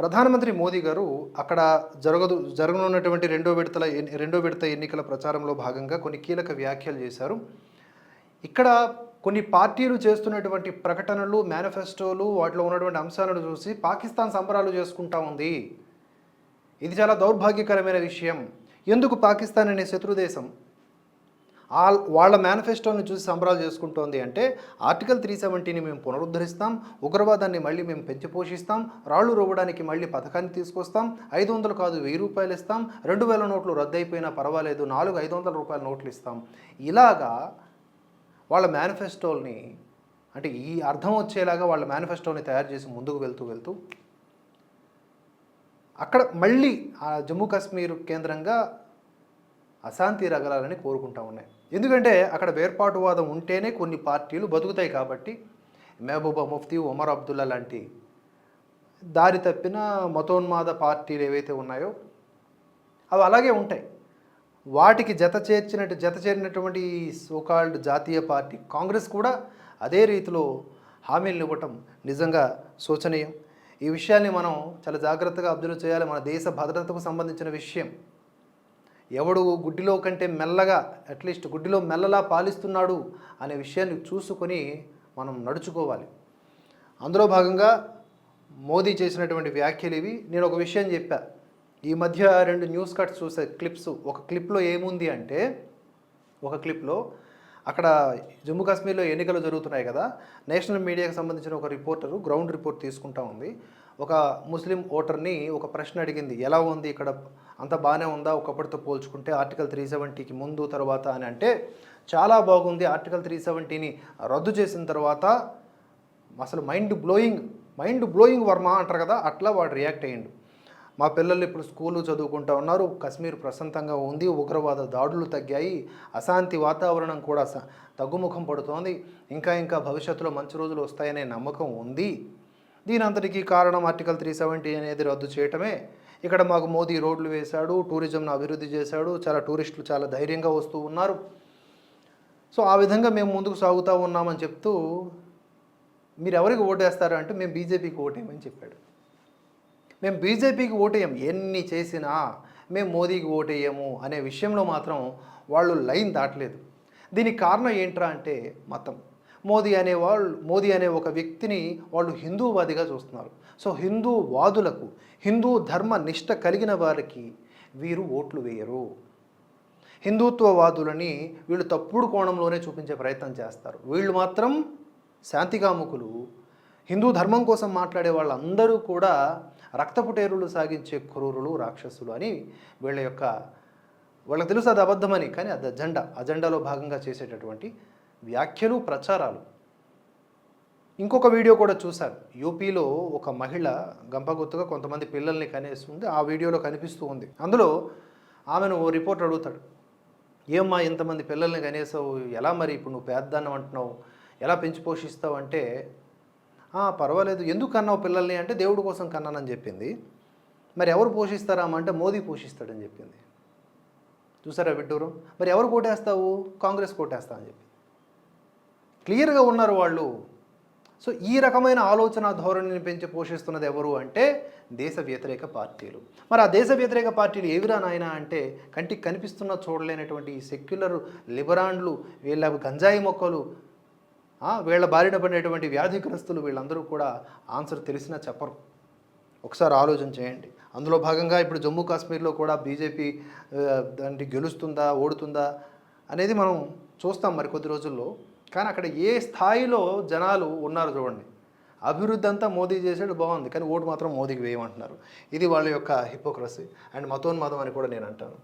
ప్రధానమంత్రి మోదీ గారు అక్కడ జరగదు జరగనున్నటువంటి రెండో విడతల ఎన్ని- రెండో విడత ఎన్నికల ప్రచారంలో భాగంగా కొన్ని కీలక వ్యాఖ్యలు చేశారు. ఇక్కడ కొన్ని పార్టీలు చేస్తున్నటువంటి ప్రకటనలు మేనిఫెస్టోలు వాటిలో ఉన్నటువంటి అంశాలను చూసి పాకిస్తాన్ సంబరాలు చేసుకుంటా ఉంది. ఇది చాలా దౌర్భాగ్యకరమైన విషయం. ఎందుకు పాకిస్తాన్ అనే శత్రు దేశం వాళ్ళ మేనిఫెస్టోని చూసి సంబరాలు చేసుకుంటోంది అంటే ఆర్టికల్ త్రీ సెవెంటీని మేము పునరుద్ధరిస్తాం ఉగ్రవాదాన్ని మళ్ళీ మేము పెంచి పోషిస్తాం రాళ్ళు రువ్వడానికి మళ్ళీ పథకాన్ని తీసుకొస్తాం ఐదు వందలు కాదు వెయ్యి రూపాయలు ఇస్తాం రెండు వేల నోట్లు రద్దయిపోయినా పర్వాలేదు నాలుగు ఐదు వందల రూపాయల నోట్లు ఇస్తాం. ఇలాగా వాళ్ళ మేనిఫెస్టోల్ని అంటే ఈ అర్థం వచ్చేలాగా వాళ్ళ మేనిఫెస్టోని తయారు చేసి ముందుకు వెళ్తూ వెళ్తూ అక్కడ మళ్ళీ ఆ జమ్మూ కాశ్మీర్ కేంద్రంగా అశాంతి రగలాలని కోరుకుంటా ఉన్నాయి. ఎందుకంటే అక్కడ వేర్పాటువాదం ఉంటేనే కొన్ని పార్టీలు బతుకుతాయి కాబట్టి మహబూబా ముఫ్తీ ఉమర్ అబ్దుల్లా లాంటి దారి తప్పిన మతోన్మాద పార్టీలు ఏవైతే ఉన్నాయో అవి అలాగే ఉంటాయి. వాటికి జత చేర్చినట్టు జత చేరినటువంటి సోకాల్డ్ జాతీయ పార్టీ కాంగ్రెస్ కూడా అదే రీతిలో హామీలను ఇవ్వటం నిజంగా శోచనీయం. ఈ విషయాన్ని మనం చాలా జాగ్రత్తగా అబ్జర్వ్ చేయాలి. మన దేశ భద్రతకు సంబంధించిన విషయం. ఎవడు గుడ్డిలో కంటే మెల్లగా అట్లీస్ట్ గుడ్డిలో మెల్లలా పాలిస్తున్నాడు అనే విషయాన్ని చూసుకొని మనం నడుచుకోవాలి. అందులో భాగంగా మోదీ చేసినటువంటి వ్యాఖ్యలు ఇవి. నేను ఒక విషయం చెప్పా. ఈ మధ్య రెండు న్యూస్ కట్స్ చూసే క్లిప్స్ ఒక క్లిప్లో ఏముంది అంటే ఒక క్లిప్లో అక్కడ జమ్మూ కాశ్మీర్లో ఎన్నికలు జరుగుతున్నాయి కదా నేషనల్ మీడియాకి సంబంధించిన ఒక రిపోర్టరు గ్రౌండ్ రిపోర్ట్ తీసుకుంటా ఉంది. ఒక ముస్లిం ఓటర్ని ఒక ప్రశ్న అడిగింది. ఎలా ఉంది ఇక్కడ అంత బాగానే ఉందా ఒకప్పటితో పోల్చుకుంటే ఆర్టికల్ త్రీ సెవెంటీకి ముందు తర్వాత అని అంటే చాలా బాగుంది. ఆర్టికల్ త్రీ సెవెంటీని రద్దు చేసిన తర్వాత అసలు mind blowing mind blowing Varma అంటారు కదా అట్లా వాడు రియాక్ట్ అయ్యిండు. మా పిల్లలు ఇప్పుడు స్కూలు చదువుకుంటా ఉన్నారు కశ్మీర్ ప్రశాంతంగా ఉంది ఉగ్రవాద దాడులు తగ్గాయి అశాంతి వాతావరణం కూడా స- తగ్గుముఖం పడుతోంది ఇంకా ఇంకా భవిష్యత్తులో మంచి రోజులు వస్తాయనే నమ్మకం ఉంది. దీని అంతటికీ కారణం ఆర్టికల్ త్రీ సెవెంటీ అనేది రద్దు చేయటమే. ఇక్కడ మాకు మోదీ రోడ్లు వేశాడు టూరిజంను అభివృద్ధి చేశాడు చాలా టూరిస్టులు చాలా ధైర్యంగా వస్తూ ఉన్నారు. సో ఆ విధంగా మేము ముందుకు సాగుతూ ఉన్నామని చెప్తూ మీరు ఎవరికి ఓటేస్తారు అంటే మేము బీజేపీకి ఓటేయమని చెప్పాడు. మేము బీజేపీకి ఓటేయం ఎన్ని చేసినా మేము మోదీకి ఓటేయము అనే విషయంలో మాత్రం వాళ్ళు లైన్ దాటలేదు. దీనికి కారణం ఏంట్రా అంటే మతం. మోదీ అనే వాళ్ళు మోదీ అనే ఒక వ్యక్తిని వాళ్ళు హిందూవాదిగా చూస్తున్నారు. సో హిందూ వాదులకు హిందూ ధర్మ నిష్ట కలిగిన వారికి వీరు ఓట్లు వేయరు. హిందుత్వవాదులని వీళ్ళు తప్పుడు కోణంలోనే చూపించే ప్రయత్నం చేస్తారు. వీళ్ళు మాత్రం శాంతికాముకులు. హిందూ ధర్మం కోసం మాట్లాడే వాళ్ళందరూ కూడా రక్తపుటేరులు సాగించే క్రూరులు రాక్షసులు అని వీళ్ళ యొక్క వాళ్ళకి తెలుసు అది అబద్ధమని కానీ అది అజెండా అజెండాలో భాగంగా చేసేటటువంటి వ్యాఖ్యలు ప్రచారాలు. ఇంకొక వీడియో కూడా చూశారు యూపీలో ఒక మహిళ గంపగుత్తుగా కొంతమంది పిల్లల్ని కనేస్తుంది. ఆ వీడియోలో కనిపిస్తూ ఉంది. అందులో ఆమెను ఓ రిపోర్ట్ అడుగుతాడు. ఏమ్మా ఇంతమంది పిల్లల్ని కనేసావు? ఎలా మరి? ఇప్పుడు నువ్వు పేద్దాన్నం అంటున్నావు. ఎలా పెంచి పోషిస్తావు? అంటే పర్వాలేదు. ఎందుకు కన్నావు పిల్లల్ని? అంటే దేవుడి కోసం కన్నానని చెప్పింది. మరి ఎవరు పోషిస్తారామా అంటే మోదీ పోషిస్తాడని చెప్పింది. చూసారా విడ్డూరం? మరి ఎవరు కోటేస్తావు? కాంగ్రెస్ కోటేస్తా అని చెప్పింది. క్లియర్గా ఉన్నారు వాళ్ళు. సో ఈ రకమైన ఆలోచన ధోరణిని పెంచి పోషిస్తున్నది ఎవరు అంటే దేశ వ్యతిరేక పార్టీలు. మరి ఆ దేశ వ్యతిరేక పార్టీలు ఏవిరా నాయన అంటే కంటికి కనిపిస్తున్న చూడలేనటువంటి ఈ సెక్యులర్ లిబరాండ్లు వీళ్ళ గంజాయి మొక్కలు వీళ్ళ బారిన పడినటువంటి వ్యాధిగ్రస్తులు వీళ్ళందరూ కూడా ఆన్సర్ తెలిసినా చెప్పరు. ఒకసారి ఆలోచన చేయండి. అందులో భాగంగా ఇప్పుడు జమ్మూ కాశ్మీర్లో కూడా బీజేపీ దాన్ని గెలుస్తుందా ఓడుతుందా అనేది మనం చూస్తాం మరి కొద్ది రోజుల్లో. కానీ అక్కడ ఏ స్థాయిలో జనాలు ఉన్నారు చూడండి. అభివృద్ధి అంతా మోదీ చేసాడు బాగుంది. కానీ ఓటు మాత్రం మోదీకి వేయమంటున్నారు. ఇది వాళ్ళ యొక్క హిపోక్రసీ. అండ్ మతోన్మాదం అని కూడా నేను అంటాను.